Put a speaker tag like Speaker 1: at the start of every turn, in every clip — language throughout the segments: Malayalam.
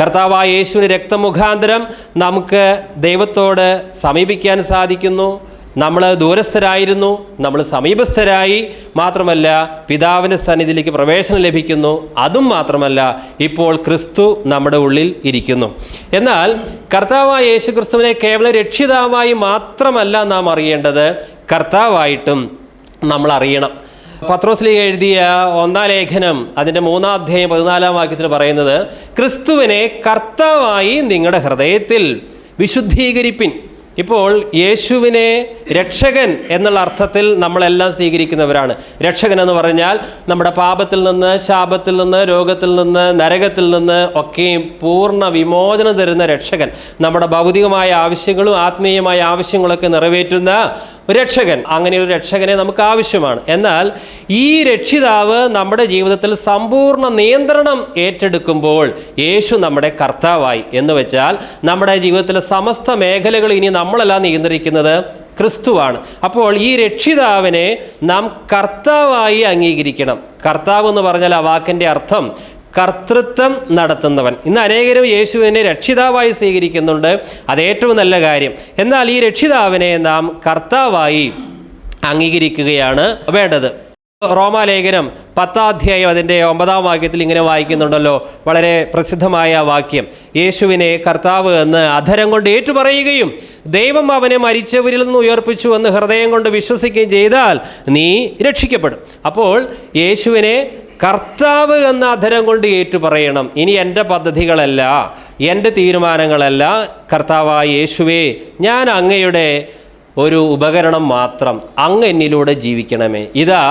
Speaker 1: കർത്താവായ യേശുവിന് രക്തമുഖാന്തരം നമുക്ക് ദൈവത്തോട് സമീപിക്കാൻ സാധിക്കുന്നു. നമ്മൾ ദൂരസ്ഥരായിരുന്നു. നമ്മൾ സമീപസ്ഥരായി. മാത്രമല്ല പിതാവിന്റെ സന്നിധിയിലേക്ക് പ്രവേശനം ലഭിക്കുന്നു. അതും മാത്രമല്ല ഇപ്പോൾ ക്രിസ്തു നമ്മുടെ ഉള്ളിൽ ഇരിക്കുന്നു. എന്നാൽ കർത്താവായ യേശു ക്രിസ്തുവിനെ കേവല രക്ഷിതാവായി മാത്രമല്ല നാം അറിയേണ്ടത് കർത്താവായിട്ടും നമ്മൾ അറിയണം. പത്രോസ്ലിക എഴുതിയ ഒന്നാം ലേഖനം അതിന്റെ മൂന്നാം അധ്യായം പതിനാലാം വാക്യത്തിൽ പറയുന്നത് ക്രിസ്തുവിനെ കർത്താവായി നിങ്ങളുടെ ഹൃദയത്തിൽ വിശുദ്ധീകരിപ്പിൻ. ഇപ്പോൾ യേശുവിനെ രക്ഷകൻ എന്നുള്ള അർത്ഥത്തിൽ നമ്മളെല്ലാം സ്വീകരിക്കുന്നവരാണ്. രക്ഷകൻ എന്ന് പറഞ്ഞാൽ നമ്മുടെ പാപത്തിൽ നിന്ന് ശാപത്തിൽ നിന്ന് രോഗത്തിൽ നിന്ന് നരകത്തിൽ നിന്ന് ഒക്കെയും പൂർണ വിമോചനം തരുന്ന രക്ഷകൻ. നമ്മുടെ ഭൗതികമായ ആവശ്യങ്ങളും ആത്മീയമായ ആവശ്യങ്ങളൊക്കെ നിറവേറ്റുന്ന രക്ഷകൻ. അങ്ങനെ ഒരു രക്ഷകനെ നമുക്ക് ആവശ്യമാണ്. എന്നാൽ ഈ രക്ഷിതാവ് നമ്മുടെ ജീവിതത്തിൽ സമ്പൂർണ നിയന്ത്രണം ഏറ്റെടുക്കുമ്പോൾ യേശു നമ്മുടെ കർത്താവായി. എന്ന് വെച്ചാൽ നമ്മുടെ ജീവിതത്തിലെ സമസ്ത മേഖലകൾ ഇനി നമ്മളല്ല നിയന്ത്രിക്കുന്നത് ക്രിസ്തുവാണ്. അപ്പോൾ ഈ രക്ഷിതാവിനെ നാം കർത്താവായി അംഗീകരിക്കണം. കർത്താവ് എന്ന് പറഞ്ഞാൽ ആ വാക്കിന്റെ അർത്ഥം കർത്തൃത്വം നടത്തുന്നവൻ. ഇന്ന് അനേകരും യേശുവിനെ രക്ഷിതാവായി സ്വീകരിക്കുന്നുണ്ട്. അത് ഏറ്റവും നല്ല കാര്യം. എന്നാൽ ഈ രക്ഷിതാവിനെ നാം കർത്താവായി അംഗീകരിക്കുകയാണ് വേണ്ടത്. റോമാലേഖനം പത്താധ്യായം അതിന്റെ ഒമ്പതാം വാക്യത്തിൽ ഇങ്ങനെ വായിക്കുന്നുണ്ടല്ലോ. വളരെ പ്രസിദ്ധമായ വാക്യം. യേശുവിനെ കർത്താവ് എന്ന് അധരം കൊണ്ട് ഏറ്റുപറയുകയും ദൈവം അവനെ മരിച്ചവരിൽ നിന്ന് ഉയർപ്പിച്ചു എന്ന് ഹൃദയം കൊണ്ട് വിശ്വസിക്കുകയും ചെയ്താൽ നീ രക്ഷിക്കപ്പെടും. അപ്പോൾ യേശുവിനെ കർത്താവ് എന്ന അധരം കൊണ്ട് ഏറ്റുപറയണം. ഇനി എന്റെ പദ്ധതികളല്ല എന്റെ തീരുമാനങ്ങളല്ല. കർത്താവായ യേശുവേ ഞാൻ അങ്ങയുടെ ഒരു ഉപകരണം മാത്രം അങ്ങ് എന്നിലൂടെ ജീവിക്കണമേ. ഇതാ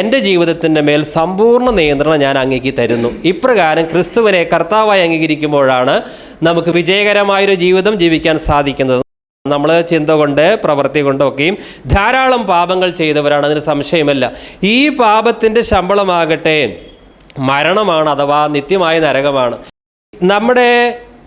Speaker 1: എന്റെ ജീവിതത്തിന്റെ മേൽ സമ്പൂർണ നിയന്ത്രണം ഞാൻ അങ്ങേക്ക് തരുന്നു. ഇപ്രകാരം ക്രിസ്തുവിനെ കർത്താവായി അംഗീകരിക്കുമ്പോഴാണ് നമുക്ക് വിജയകരമായൊരു ജീവിതം ജീവിക്കാൻ സാധിക്കുന്നത്. നമ്മൾ ചിന്ത കൊണ്ട് പ്രവൃത്തി കൊണ്ടൊക്കെയും ധാരാളം പാപങ്ങൾ ചെയ്തവരാണ് അതിന് സംശയമല്ല. ഈ പാപത്തിന്റെ ശമ്പളമാകട്ടെ മരണമാണ് അഥവാ നിത്യമായ നരകമാണ്. നമ്മുടെ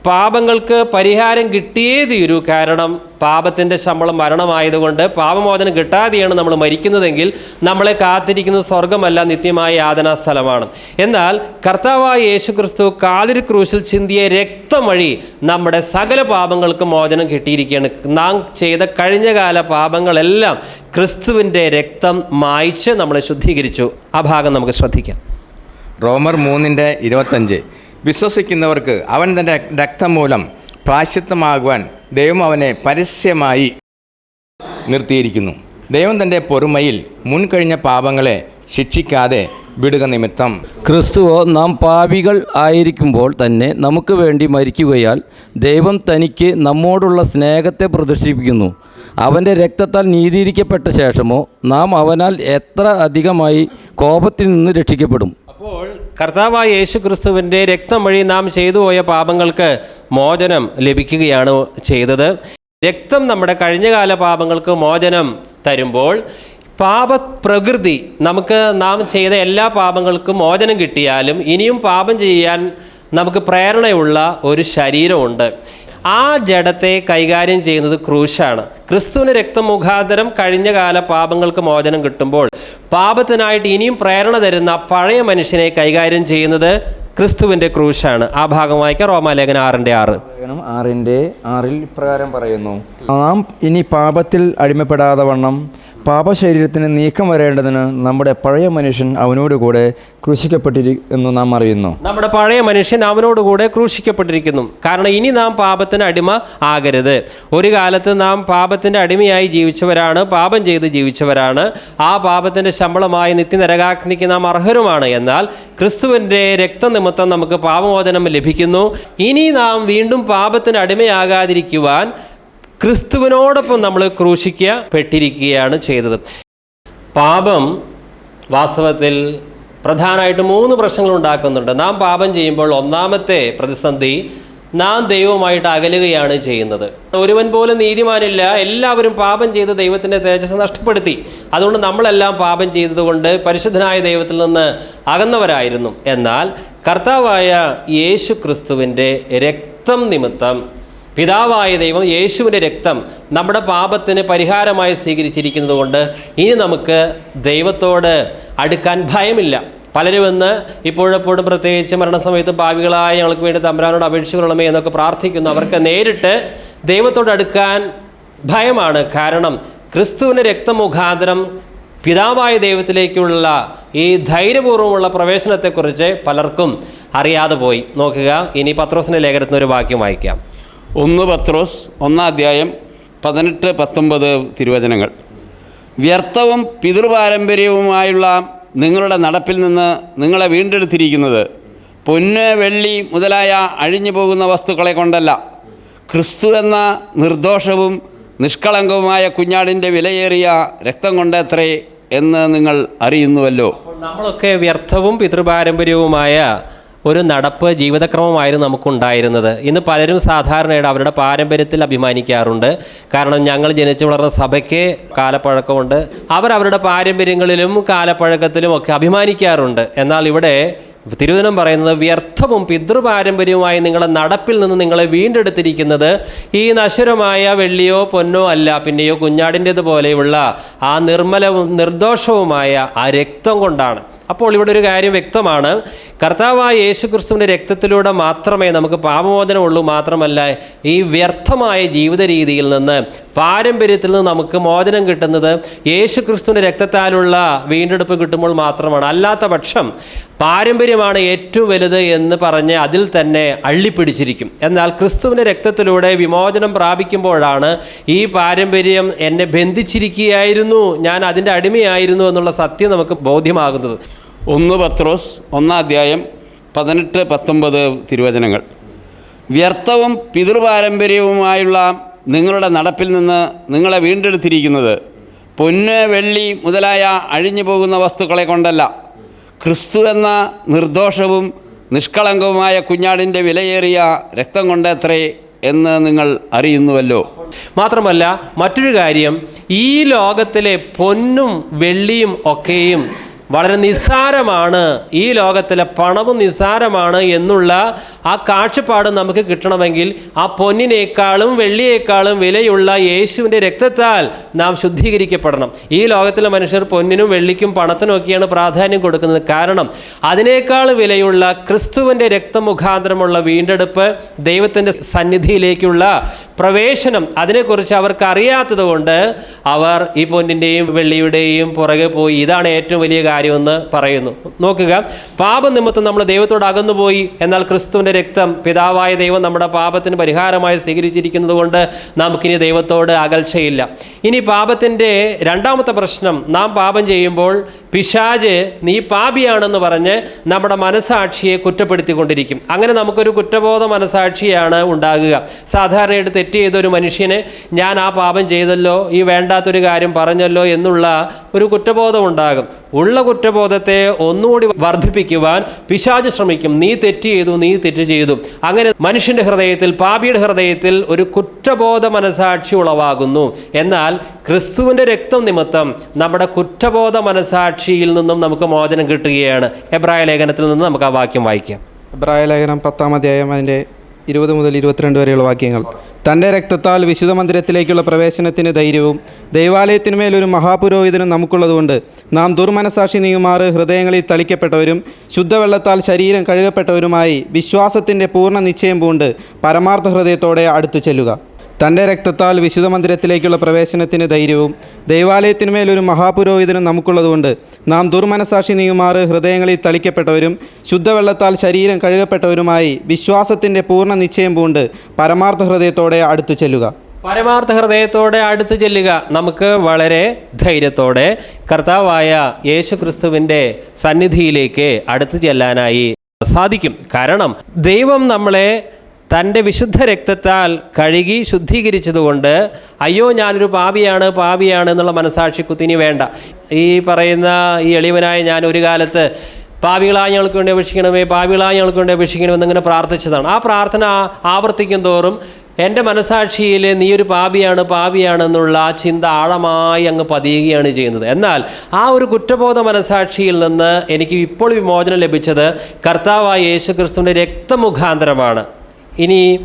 Speaker 1: പാപങ്ങൾക്ക് പരിഹാരം കിട്ടിയേ തീരൂ കാരണം പാപത്തിന്റെ ശമ്പളം മരണമായതുകൊണ്ട് പാപമോചനം കിട്ടാതെയാണ് നമ്മൾ മരിക്കുന്നതെങ്കിൽ നമ്മളെ കാത്തിരിക്കുന്ന സ്വർഗമല്ല നിത്യമായ യാതനാ സ്ഥലമാണ് എന്നാൽ കർത്താവായ യേശു ക്രിസ്തു കാതിരി ക്രൂശിൽ ചിന്തിയ രക്തം വഴി നമ്മുടെ സകല പാപങ്ങൾക്ക് മോചനം കിട്ടിയിരിക്കുകയാണ്. നാം ചെയ്ത കഴിഞ്ഞകാല പാപങ്ങളെല്ലാം ക്രിസ്തുവിന്റെ രക്തം മായ്ച്ച് നമ്മളെ ശുദ്ധീകരിച്ചു. ആ ഭാഗം നമുക്ക് ശ്രദ്ധിക്കാം.
Speaker 2: റോമർ മൂന്നിന്റെ ഇരുപത്തഞ്ച്. വിശ്വസിക്കുന്നവർക്ക് അവൻ തന്റെ രക്തം മൂലം പ്രാശ്ചിത്തമാകുവാൻ ദൈവം അവനെ പരസ്യമായി നിർത്തിയിരിക്കുന്നു. ദൈവം തന്റെ പൊറുമയിൽ മുൻകഴിഞ്ഞ പാപങ്ങളെ ശിക്ഷിക്കാതെ വിടുക നിമിത്തം.
Speaker 3: ക്രിസ്തുവോ നാം പാപികൾ ആയിരിക്കുമ്പോൾ തന്നെ നമുക്ക് വേണ്ടി മരിക്കുകയാൽ ദൈവം തനിക്ക് നമ്മോടുള്ള സ്നേഹത്തെ പ്രദർശിപ്പിക്കുന്നു. അവന്റെ രക്തത്താൽ നീതിയിരിക്കപ്പെട്ട ശേഷമോ നാം അവനാൽ എത്ര അധികമായി കോപത്തിൽ നിന്ന് രക്ഷിക്കപ്പെടും?
Speaker 1: കർത്താവായ യേശു ക്രിസ്തുവിന്റെ രക്തം വഴി നാം ചെയ്തു പോയ പാപങ്ങൾക്ക് മോചനം ലഭിക്കുകയാണ് ചെയ്തത്. രക്തം നമ്മുടെ കഴിഞ്ഞകാല പാപങ്ങൾക്ക് മോചനം തരുമ്പോൾ പാപപ്രകൃതി നമുക്ക് നാം ചെയ്ത എല്ലാ പാപങ്ങൾക്കും മോചനം കിട്ടിയാലും ഇനിയും പാപം ചെയ്യാൻ നമുക്ക് പ്രേരണയുള്ള ഒരു ശരീരമുണ്ട്. ആ ജഡത്തെ കൈകാര്യം ചെയ്യുന്നത് ക്രൂശാണ്. ക്രിസ്തുവിന് രക്തം മുഖാന്തരം കഴിഞ്ഞ കാല പാപങ്ങൾക്ക് മോചനം കിട്ടുമ്പോൾ പാപത്തിനായിട്ട് ഇനിയും പ്രേരണ തരുന്ന പഴയ മനുഷ്യനെ കൈകാര്യം ചെയ്യുന്നത് ക്രിസ്തുവിന്റെ ക്രൂശാണ്. ആ ഭാഗം വായിക്കാം. റോമാലേഖന ആറിന്റെ ആറ്.
Speaker 4: ആറിന്റെ ആറിൽ ഇപ്രകാരം പറയുന്നു. നാം ഇനി പാപത്തിൽ അടിമപ്പെടാതെ വണ്ണം പാപശരീരത്തിന് നീക്കം വരേണ്ടതിന് നമ്മുടെ പഴയ മനുഷ്യൻ അവനോട് കൂടെ ക്രൂശിക്കപ്പെട്ടിരിക്കുന്നു നാം അറിയുന്നു.
Speaker 1: നമ്മുടെ പഴയ മനുഷ്യൻ അവനോട് കൂടെ ക്രൂശിക്കപ്പെട്ടിരിക്കുന്നു. കാരണം ഇനി നാം പാപത്തിന് അടിമ ആകരുത്. ഒരു കാലത്ത് നാം പാപത്തിന്റെ അടിമയായി ജീവിച്ചവരാണ് പാപം ചെയ്ത് ജീവിച്ചവരാണ്. ആ പാപത്തിന്റെ ശമ്പളമായി നിത്യനരകാഗ്നിക്ക് നാം അർഹരുമാണ്. എന്നാൽ ക്രിസ്തുവിന്റെ രക്തനിമിത്തം നമുക്ക് പാപമോചനം ലഭിക്കുന്നു. ഇനി നാം വീണ്ടും പാപത്തിന് അടിമയാകാതിരിക്കുവാൻ ക്രിസ്തുവിനോടൊപ്പം നമ്മൾ ക്രൂശിക്കപ്പെട്ടിരിക്കുകയാണ് ചെയ്തത്. പാപം വാസ്തവത്തിൽ പ്രധാനമായിട്ട് മൂന്ന് പ്രശ്നങ്ങൾ ഉണ്ടാക്കുന്നുണ്ട്. നാം പാപം ചെയ്യുമ്പോൾ ഒന്നാമത്തെ പ്രതിസന്ധി നാം ദൈവവുമായിട്ട് അകലുകയാണ് ചെയ്യുന്നത്. ഒരുവൻ പോലും നീതിമാനില്ല. എല്ലാവരും പാപം ചെയ്ത് ദൈവത്തിന്റെ തേജസ് നഷ്ടപ്പെടുത്തി. അതുകൊണ്ട് നമ്മളെല്ലാം പാപം ചെയ്തതുകൊണ്ട് പരിശുദ്ധനായ ദൈവത്തിൽ നിന്ന് അകന്നവരായിരുന്നു. എന്നാൽ കർത്താവായ യേശു ക്രിസ്തുവിന്റെ രക്തം നിമിത്തം പിതാവായ ദൈവം യേശുവിന്റെ രക്തം നമ്മുടെ പാപത്തിന് പരിഹാരമായി സ്വീകരിച്ചിരിക്കുന്നത് കൊണ്ട് ഇനി നമുക്ക് ദൈവത്തോട് അടുക്കാൻ ഭയമില്ല. പലരും ഇന്ന് ഇപ്പോഴെപ്പോഴും പ്രത്യേകിച്ച് മരണസമയത്ത് ഭാവികളായ ഞങ്ങൾക്ക് വേണ്ടി തമ്പരാനോട് അപേക്ഷിക്കണമേ എന്നൊക്കെ പ്രാർത്ഥിക്കുന്നു. അവർക്ക് നേരിട്ട് ദൈവത്തോട് അടുക്കാൻ ഭയമാണ്. കാരണം ക്രിസ്തുവിന്റെ രക്തമുഖാന്തരം പിതാവായ ദൈവത്തിലേക്കുള്ള ഈ ധൈര്യപൂർവമുള്ള പ്രവേശനത്തെക്കുറിച്ച് പലർക്കും അറിയാതെ പോയി. നോക്കുക ഇനി പത്രോസിന്റെ ലേഖനത്തിന് ഒരു വാക്യം വായിക്കാം.
Speaker 5: ഒന്ന് പത്രോസ് ഒന്നാം അധ്യായം പതിനെട്ട് പത്തൊമ്പത് തിരുവചനങ്ങൾ. വ്യർത്ഥവും പിതൃപാരമ്പര്യവുമായുള്ള നിങ്ങളുടെ നടപ്പിൽ നിന്ന് നിങ്ങളെ വീണ്ടെടുത്തിരിക്കുന്നത് പൊന്ന് വെള്ളി മുതലായ അഴിഞ്ഞു പോകുന്ന വസ്തുക്കളെ കൊണ്ടല്ല. ക്രിസ്തു എന്ന നിർദോഷവും നിഷ്കളങ്കവുമായ കുഞ്ഞാടിന്റെ വിലയേറിയ രക്തം കൊണ്ടത്രേ എന്ന് നിങ്ങൾ അറിയുന്നുവല്ലോ.
Speaker 1: നമ്മളൊക്കെ വ്യർത്ഥവും പിതൃപാരമ്പര്യവുമായ ഒരു നടപ്പ് ജീവിതക്രമമായിരുന്നു നമുക്കുണ്ടായിരുന്നത്. ഇന്ന് പലരും സാധാരണയായിട്ട് അവരുടെ പാരമ്പര്യത്തിൽ അഭിമാനിക്കാറുണ്ട്. കാരണം ഞങ്ങൾ ജനിച്ചു വളർന്ന സഭയ്ക്ക് കാലപ്പഴക്കമുണ്ട്. അവർ അവരുടെ പാരമ്പര്യങ്ങളിലും കാലപ്പഴക്കത്തിലും ഒക്കെ അഭിമാനിക്കാറുണ്ട്. എന്നാൽ ഇവിടെ തിരുവചനം പറയുന്നത് വ്യർത്ഥവും പിതൃപാരമ്പര്യവുമായി നിങ്ങളെ നടപ്പിൽ നിന്ന് നിങ്ങളെ വീണ്ടെടുത്തിരിക്കുന്നത് ഈ നശ്വരമായ വെള്ളിയോ പൊന്നോ അല്ല. പിന്നെയോ കുഞ്ഞാടിന്റെതുപോലെയുള്ള ആ നിർമ്മലവും നിർദോഷവുമായ ആ രക്തം കൊണ്ടാണ്. അപ്പോൾ ഇവിടെ ഒരു കാര്യം വ്യക്തമാണ്. കർത്താവായ യേശു ക്രിസ്തുവിന്റെ രക്തത്തിലൂടെ മാത്രമേ നമുക്ക് പാപമോചനമുള്ളൂ മാത്രമല്ല ഈ വ്യർത്ഥമായ ജീവിത രീതിയിൽ നിന്ന് പാരമ്പര്യത്തിൽ നിന്ന് നമുക്ക് മോചനം കിട്ടുന്നത് യേശു ക്രിസ്തുവിന്റെ രക്തത്താലുള്ള വീണ്ടെടുപ്പ് കിട്ടുമ്പോൾ മാത്രമാണ്. അല്ലാത്ത പക്ഷം പാരമ്പര്യമാണ് ഏറ്റവും വലുത് എന്ന് പറഞ്ഞ് അതിൽ തന്നെ അള്ളിപ്പിടിച്ചിരിക്കും. എന്നാൽ ക്രിസ്തുവിന്റെ രക്തത്തിലൂടെ വിമോചനം പ്രാപിക്കുമ്പോഴാണ് ഈ പാരമ്പര്യം എന്നെ ബന്ധിച്ചിരിക്കുകയായിരുന്നു ഞാൻ അതിന്റെ അടിമയായിരുന്നു എന്നുള്ള സത്യം നമുക്ക് ബോധ്യമാകുന്നത്.
Speaker 5: ഒന്ന് പത്രോസ് ഒന്നാം അധ്യായം പതിനെട്ട് പത്തൊമ്പത് തിരുവചനങ്ങൾ. വ്യർത്ഥവും പിതൃപാരമ്പര്യവുമായുള്ള നിങ്ങളുടെ നടപ്പിൽ നിന്ന് നിങ്ങളെ വീണ്ടെടുത്തിരിക്കുന്നത് പൊന്ന് വെള്ളി മുതലായ അഴിഞ്ഞു പോകുന്ന വസ്തുക്കളെ കൊണ്ടല്ല. ക്രിസ്തു എന്ന നിർദോഷവും നിഷ്കളങ്കവുമായ കുഞ്ഞാടിന്റെ വിലയേറിയ രക്തം കൊണ്ടത്രേ എന്ന് നിങ്ങൾ അറിയുന്നുവല്ലോ.
Speaker 1: മാത്രമല്ല മറ്റൊരു കാര്യം ഈ ലോകത്തിലെ പൊന്നും വെള്ളിയും ഒക്കെയും വളരെ നിസ്സാരമാണ്. ഈ ലോകത്തിലെ പണവും നിസ്സാരമാണ് എന്നുള്ള ആ കാഴ്ചപ്പാട് നമുക്ക് കിട്ടണമെങ്കിൽ ആ പൊന്നിനേക്കാളും വെള്ളിയേക്കാളും വിലയുള്ള യേശുവിന്റെ രക്തത്താൽ നാം ശുദ്ധീകരിക്കപ്പെടണം. ഈ ലോകത്തിലെ മനുഷ്യർ പൊന്നിനും വെള്ളിക്കും പണത്തിനും ഒക്കെയാണ് പ്രാധാന്യം കൊടുക്കുന്നത്. കാരണം അതിനേക്കാൾ വിലയുള്ള ക്രിസ്തുവിന്റെ രക്തമുഖാന്തരമുള്ള വീണ്ടെടുപ്പ് ദൈവത്തിന്റെ സന്നിധിയിലേക്കുള്ള പ്രവേശനം അതിനെക്കുറിച്ച് അവർക്ക് അറിയാത്തത് അവർ ഈ പൊന്നിന്റെയും വെള്ളിയുടെയും പുറകെ പോയി. ഇതാണ് ഏറ്റവും വലിയ കാര്യമെന്ന് പറയുന്നു. നോക്കുക പാപനിമിത്തം നമ്മൾ ദൈവത്തോട് അകന്നുപോയി എന്നാൽ ക്രിസ്തുവിന്റെ രക്തം പിതാവായ ദൈവം നമ്മുടെ പാപത്തിന് പരിഹാരമായി സ്വീകരിച്ചിരിക്കുന്നത് കൊണ്ട് നമുക്കിനി ദൈവത്തോട് അകൽച്ചയില്ല. ഇനി പാപത്തിന്റെ രണ്ടാമത്തെ പ്രശ്നം നാം പാപം ചെയ്യുമ്പോൾ പിശാജ് നീ പാപിയാണെന്ന് പറഞ്ഞ് നമ്മുടെ മനസാക്ഷിയെ കുറ്റപ്പെടുത്തിക്കൊണ്ടിരിക്കും. അങ്ങനെ നമുക്കൊരു കുറ്റബോധ മനസാക്ഷിയാണ് ഉണ്ടാകുക. സാധാരണയായിട്ട് തെറ്റ് ചെയ്ത ഒരു മനുഷ്യന് ഞാൻ ആ പാപം ചെയ്തല്ലോ ഈ വേണ്ടാത്തൊരു കാര്യം പറഞ്ഞല്ലോ എന്നുള്ള ഒരു കുറ്റബോധം ഉണ്ടാകും. ഉള്ള കുറ്റബോധത്തെ ഒന്നുകൂടി വർദ്ധിപ്പിക്കുവാൻ പിശാജ് ശ്രമിക്കും. നീ തെറ്റ് ചെയ്തു നീ തെറ്റ് ചെയ്തു. അങ്ങനെ മനുഷ്യന്റെ ഹൃദയത്തിൽ പാപിയുടെ ഹൃദയത്തിൽ ഒരു കുറ്റബോധ മനസാക്ഷി ഉളവാകുന്നു. എന്നാൽ ക്രിസ്തുവിന്റെ രക്തം നിമിത്തം നമ്മുടെ കുറ്റബോധ മനസാക്ഷിയിൽ നിന്നും നമുക്ക് മോചനം കിട്ടുകയാണ്. എബ്രായ ലേഖനത്തിൽ നിന്ന് നമുക്ക് ആ വാക്യം വായിക്കാം.
Speaker 6: എബ്രായ ലേഖനം പത്താം അധ്യായം അതിന്റെ ഇരുപത് മുതൽ ഇരുപത്തിരണ്ട് വരെയുള്ള വാക്യങ്ങൾ. തന്റെ രക്തത്താൽ വിശുദ്ധ മന്ദിരത്തിലേക്കുള്ള പ്രവേശനത്തിന് ധൈര്യവും ദൈവാലയത്തിന്മേൽ ഒരു മഹാപുരോഹിതനും നമുക്കുള്ളതുകൊണ്ട് നാം ദുർമനസാക്ഷി നീങ്ങുമാറ് ഹൃദയങ്ങളിൽ തളിക്കപ്പെട്ടവരും ശുദ്ധവെള്ളത്താൽ ശരീരം കഴുകപ്പെട്ടവരുമായി വിശ്വാസത്തിന്റെ പൂർണ നിശ്ചയം പൂണ്ട് പരമാർത്ഥ ഹൃദയത്തോടെ അടുത്തു ചെല്ലുക തന്റെ രക്തത്താൽ വിശുദ്ധ മന്ദിരത്തിലേക്കുള്ള പ്രവേശനത്തിന് ധൈര്യവും ദൈവാലയത്തിന്മേലൊരു മഹാപുരോഹിതനും നമുക്കുള്ളതുകൊണ്ട് നാം ദുർമനസാക്ഷി നീങ്ങുമാറ് ഹൃദയങ്ങളിൽ തളിക്കപ്പെട്ടവരും ശുദ്ധവെള്ളത്താൽ ശരീരം കഴുകപ്പെട്ടവരുമായി വിശ്വാസത്തിന്റെ പൂർണ നിശ്ചയം പൂണ്ട് പരമാർത്ഥ ഹൃദയത്തോടെ അടുത്തു ചെല്ലുക.
Speaker 1: പരമാർത്ഥ ഹൃദയത്തോടെ അടുത്തു ചെല്ലുക നമുക്ക് വളരെ ധൈര്യത്തോടെ കർത്താവായ യേശു ക്രിസ്തുവിന്റെ സന്നിധിയിലേക്ക് അടുത്തു ചെല്ലാനായി സാധിക്കും. കാരണം ദൈവം നമ്മളെ തന്റെ വിശുദ്ധ രക്തത്താൽ കഴുകി ശുദ്ധീകരിച്ചതുകൊണ്ട് അയ്യോ ഞാനൊരു പാപിയാണ് പാപിയാണ് എന്നുള്ള മനസാക്ഷി കുത്തിനി വേണ്ട. ഈ പറയുന്ന ഈ എളിവനായ ഞാൻ ഒരു കാലത്ത് പാപികളായ ഞങ്ങൾക്ക് വേണ്ടി അപേക്ഷിക്കണമേ പാപികളായ ഞങ്ങൾക്ക് വേണ്ടി അപേക്ഷിക്കണമെന്ന് ഇങ്ങനെ പ്രാർത്ഥിച്ചതാണ്. ആ പ്രാർത്ഥന ആവർത്തിക്കും തോറും എന്റെ മനസാക്ഷിയിൽ നീ ഒരു പാപിയാണ് പാപിയാണെന്നുള്ള ആ ചിന്ത ആഴമായി അങ്ങ് പതിയുകയാണ് ചെയ്യുന്നത്. എന്നാൽ ആ ഒരു കുറ്റബോധ മനസാക്ഷിയിൽ നിന്ന് എനിക്ക് ഇപ്പോൾ വിമോചനം ലഭിച്ചത് കർത്താവായ യേശു ക്രിസ്തുവിന്റെ രക്തമുഖാന്തരമാണ്. ഇനി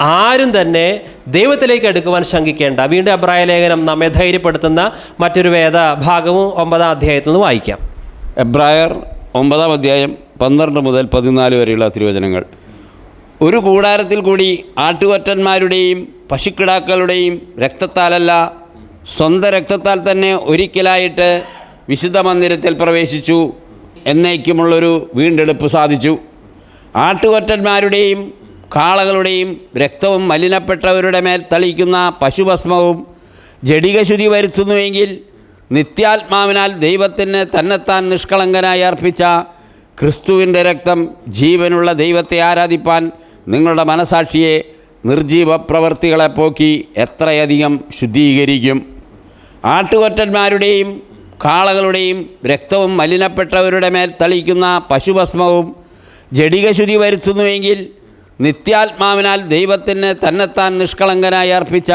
Speaker 1: ആരും തന്നെ ദൈവത്തിലേക്ക് എടുക്കുവാൻ ശങ്കിക്കേണ്ട. വീണ്ടും അബ്രായ ലേഖനം നമ്മെ ധൈര്യപ്പെടുത്തുന്ന മറ്റൊരു വേദ ഭാഗവും ഒമ്പതാം അധ്യായത്തിൽ നിന്ന് വായിക്കാം.
Speaker 5: എബ്രായർ ഒമ്പതാം അധ്യായം പന്ത്രണ്ട് മുതൽ പതിനാല് വരെയുള്ള തിരുവചനങ്ങൾ. ഒരു കൂടാരത്തിൽ കൂടി ആട്ടുകൊറ്റന്മാരുടെയും പശുക്കിടാക്കളുടെയും രക്തത്താലല്ല സ്വന്തം രക്തത്താൽ തന്നെ ഒരിക്കലായിട്ട് വിശുദ്ധ മന്ദിരത്തിൽ പ്രവേശിച്ചു എന്നേക്കുമുള്ളൊരു വീണ്ടെടുപ്പ് സാധിച്ചു. ആട്ടുകൊറ്റന്മാരുടെയും കാളകളുടെയും രക്തവും മലിനപ്പെട്ടവരുടെ മേൽ തളിക്കുന്ന പശുഭസ്മവും ജഡികശുതി വരുത്തുന്നുവെങ്കിൽ നിത്യാത്മാവിനാൽ ദൈവത്തിന് തന്നെത്താൻ നിഷ്കളങ്കനായി അർപ്പിച്ച ക്രിസ്തുവിന്റെ രക്തം ജീവനുള്ള ദൈവത്തെ ആരാധിപ്പാൻ നിങ്ങളുടെ മനസാക്ഷിയെ നിർജീവ പ്രവൃത്തികളെ പോക്കി എത്രയധികം ശുദ്ധീകരിക്കും. ആട്ടുകൊറ്റന്മാരുടെയും കാളകളുടെയും രക്തവും മലിനപ്പെട്ടവരുടെ മേൽ തളിക്കുന്ന പശുഭസ്മവും ജഡികശുതി വരുത്തുന്നുവെങ്കിൽ നിത്യാത്മാവിനാൽ ദൈവത്തിന് തന്നെത്താൻ നിഷ്കളങ്കനായി അർപ്പിച്ച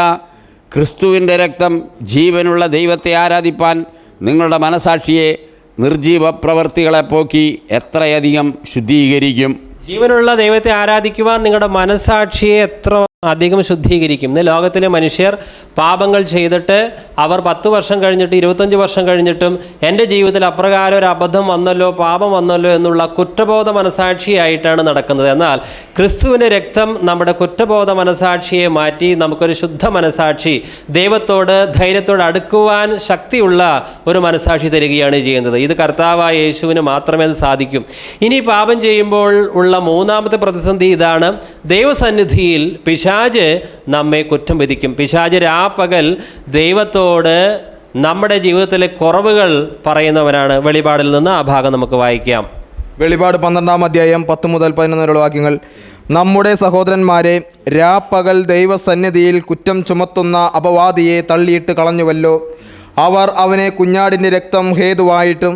Speaker 5: ക്രിസ്തുവിന്റെ രക്തം ജീവനുള്ള ദൈവത്തെ ആരാധിപ്പാൻ നിങ്ങളുടെ മനസാക്ഷിയെ നിർജീവ പ്രവൃത്തികളെ പോക്കി എത്രയധികം ശുദ്ധീകരിക്കും.
Speaker 1: ജീവനുള്ള ദൈവത്തെ ആരാധിക്കുവാൻ നിങ്ങളുടെ മനസാക്ഷിയെ എത്ര അധികം ശുദ്ധീകരിക്കും. ഇന്ന് ലോകത്തിലെ മനുഷ്യർ പാപങ്ങൾ ചെയ്തിട്ട് അവർ പത്ത് വർഷം കഴിഞ്ഞിട്ട് ഇരുപത്തഞ്ച് വർഷം കഴിഞ്ഞിട്ടും എന്റെ ജീവിതത്തിൽ അപ്രകാരം ഒരു അബദ്ധം വന്നല്ലോ പാപം വന്നല്ലോ എന്നുള്ള കുറ്റബോധ മനസാക്ഷിയായിട്ടാണ് നടക്കുന്നത്. എന്നാൽ ക്രിസ്തുവിന്റെ രക്തം നമ്മുടെ കുറ്റബോധ മനസാക്ഷിയെ മാറ്റി നമുക്കൊരു ശുദ്ധ മനസാക്ഷി ദൈവത്തോട് ധൈര്യത്തോട് അടുക്കുവാൻ ശക്തിയുള്ള ഒരു മനസാക്ഷി തരികയാണ് ചെയ്യുന്നത്. ഇത് കർത്താവായ യേശുവിന് മാത്രമേ സാധിക്കും. ഇനി പാപം ചെയ്യുമ്പോൾ ഉള്ള മൂന്നാമത്തെ പ്രതിസന്ധി ഇതാണ്. ദൈവസന്നിധിയിൽ പിശാജ് നമ്മെ കുറ്റം വിധിക്കും. പിശാജ് രാപ്പകൽ ദൈവത്തോട് നമ്മുടെ ജീവിതത്തിലെ കുറവുകൾ പറയുന്നവനാണ്. വെളിപാടിൽ നിന്ന് ആ ഭാഗം നമുക്ക് വായിക്കാം.
Speaker 7: വെളിപാട് പന്ത്രണ്ടാം അധ്യായം പത്ത് മുതൽ പതിനൊന്ന് വരെയുള്ള വാക്യങ്ങൾ. നമ്മുടെ സഹോദരന്മാരെ രാപ്പകൽ ദൈവസന്നിധിയിൽ കുറ്റം ചുമത്തുന്ന അപവാദിയെ തള്ളിയിട്ട് കളഞ്ഞുവല്ലോ. അവർ അവനെ കുഞ്ഞാടിന്റെ രക്തം ഹേതുവായിട്ടും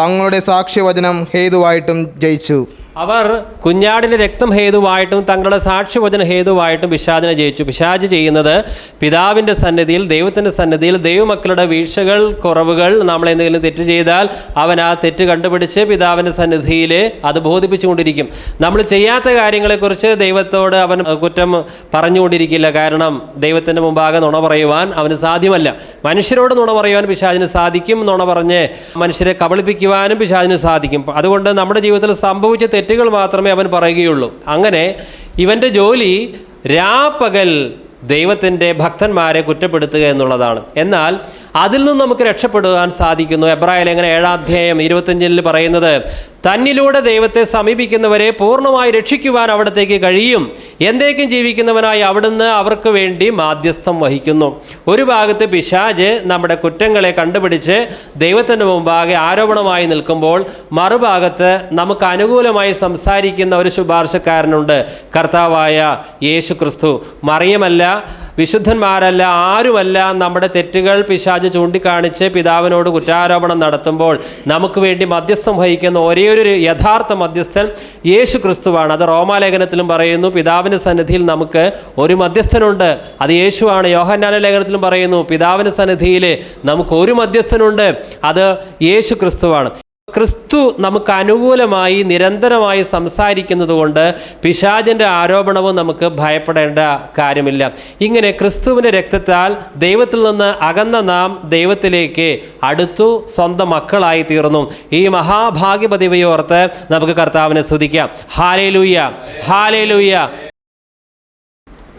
Speaker 7: തങ്ങളുടെ സാക്ഷ്യവചനം ഹേതുവായിട്ടും ജയിച്ചു.
Speaker 1: അവർ കുഞ്ഞാടിന്റെ രക്തം ഹേതുവായിട്ടും തങ്ങളുടെ സാക്ഷ്യവചന ഹേതുവായിട്ടും പിശാചിനെ ജയിച്ചു. പിശാജ് ചെയ്യുന്നത് പിതാവിന്റെ സന്നിധിയിൽ ദൈവത്തിന്റെ സന്നിധിയിൽ ദൈവമക്കളുടെ വീഴ്ചകൾ കുറവുകൾ നമ്മൾ എന്തെങ്കിലും തെറ്റ് ചെയ്താൽ അവൻ ആ തെറ്റ് കണ്ടുപിടിച്ച് പിതാവിന്റെ സന്നിധിയിൽ അത് ബോധിപ്പിച്ചുകൊണ്ടിരിക്കും. നമ്മൾ ചെയ്യാത്ത കാര്യങ്ങളെക്കുറിച്ച് ദൈവത്തോട് അവൻ കുറ്റം പറഞ്ഞുകൊണ്ടിരിക്കില്ല. കാരണം ദൈവത്തിന്റെ മുമ്പാകെ നുണ പറയുവാൻ അവന് സാധ്യമല്ല. മനുഷ്യരോട് നുണ പറയുവാൻ പിശാചിന് സാധിക്കും. നുണ പറഞ്ഞ് മനുഷ്യരെ കബളിപ്പിക്കുവാനും പിശാചിന് സാധിക്കും. അതുകൊണ്ട് നമ്മുടെ ജീവിതത്തിൽ സംഭവിച്ച തെറ്റുകൾ മാത്രമേ അവൻ പറയുകയുള്ളൂ. അങ്ങനെ ഇവന്റെ ജോലി രാപ്പകൽ ദൈവത്തിന്റെ ഭക്തന്മാരെ കുറ്റപ്പെടുത്തുക എന്നുള്ളതാണ്. എന്നാൽ അതിൽ നിന്ന് നമുക്ക് രക്ഷപ്പെടുവാൻ സാധിക്കുന്നു. എബ്രായ എങ്ങനെ ഏഴാധ്യായം ഇരുപത്തഞ്ചിൽ പറയുന്നത് തന്നിലൂടെ ദൈവത്തെ സമീപിക്കുന്നവരെ പൂർണമായി രക്ഷിക്കുവാൻ അവിടത്തേക്ക് കഴിയും. എന്തേക്കും ജീവിക്കുന്നവനായി അവിടുന്ന് അവർക്ക് വേണ്ടി മാധ്യസ്ഥം വഹിക്കുന്നു. ഒരു ഭാഗത്ത് പിശാജ് നമ്മുടെ കുറ്റങ്ങളെ കണ്ടുപിടിച്ച് ദൈവത്തിന്റെ മുമ്പാകെ ആരോപണമായി നിൽക്കുമ്പോൾ മറുഭാഗത്ത് നമുക്ക് അനുകൂലമായി സംസാരിക്കുന്ന ഒരു ശുപാർശക്കാരനുണ്ട്. കർത്താവായ യേശു ക്രിസ്തു മറിയമല്ല വിശുദ്ധന്മാരല്ല ആരുമല്ല നമ്മുടെ തെറ്റുകൾ പിശാജ് ചൂണ്ടിക്കാണിച്ച് പിതാവിനോട് കുറ്റാരോപണം നടത്തുമ്പോൾ നമുക്ക് വേണ്ടി മധ്യസ്ഥം വഹിക്കുന്ന ഒരേ ഒരു യഥാർത്ഥ മധ്യസ്ഥൻ യേശു ക്രിസ്തുവാണ് അത് റോമാലേഖനത്തിലും പറയുന്നു പിതാവിന്റെ സന്നിധിയിൽ നമുക്ക് ഒരു മധ്യസ്ഥനുണ്ട്. അത് യേശുവാണ്. യോഹന്നാന ലേഖനത്തിലും പറയുന്നു പിതാവിന്റെ സന്നിധിയിൽ നമുക്ക് ഒരു മധ്യസ്ഥനുണ്ട്. അത് യേശു ക്രിസ്തുവാണ് ക്രിസ്തു നമുക്ക് അനുകൂലമായി നിരന്തരമായി സംസാരിക്കുന്നത് കൊണ്ട് പിശാചിന്റെ ആരോപണവും നമുക്ക് ഭയപ്പെടേണ്ട കാര്യമില്ല. ഇങ്ങനെ ക്രിസ്തുവിന്റെ രക്തത്താൽ ദൈവത്തിൽ നിന്ന് അകന്ന നാം ദൈവത്തിലേക്ക് അടുത്തു സ്വന്തം മക്കളായി തീർന്നു. ഈ മഹാഭാഗ്യപതിവയോർത്ത് നമുക്ക് കർത്താവിനെ സ്തുതിക്കാം. ഹാലേ ലൂയ്യ ഹാലേ ലൂയ്യ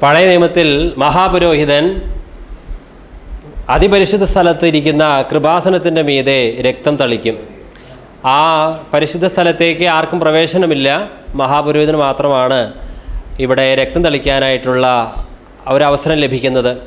Speaker 1: പഴയ നിയമത്തിൽ മഹാപുരോഹിതൻ അതിപരിശുദ്ധ സ്ഥലത്ത് ഇരിക്കുന്ന കൃപാസനത്തിന്റെ മീതെ രക്തം തളിക്കും. ആ പരിശുദ്ധ സ്ഥലത്തേക്ക് ആർക്കും പ്രവേശനമില്ല. മഹാപുരോഹിതന് മാത്രമാണ് ഇവിടെ രക്തം തളിക്കാനായിട്ടുള്ള ഒരവസരം ലഭിക്കുന്നത്.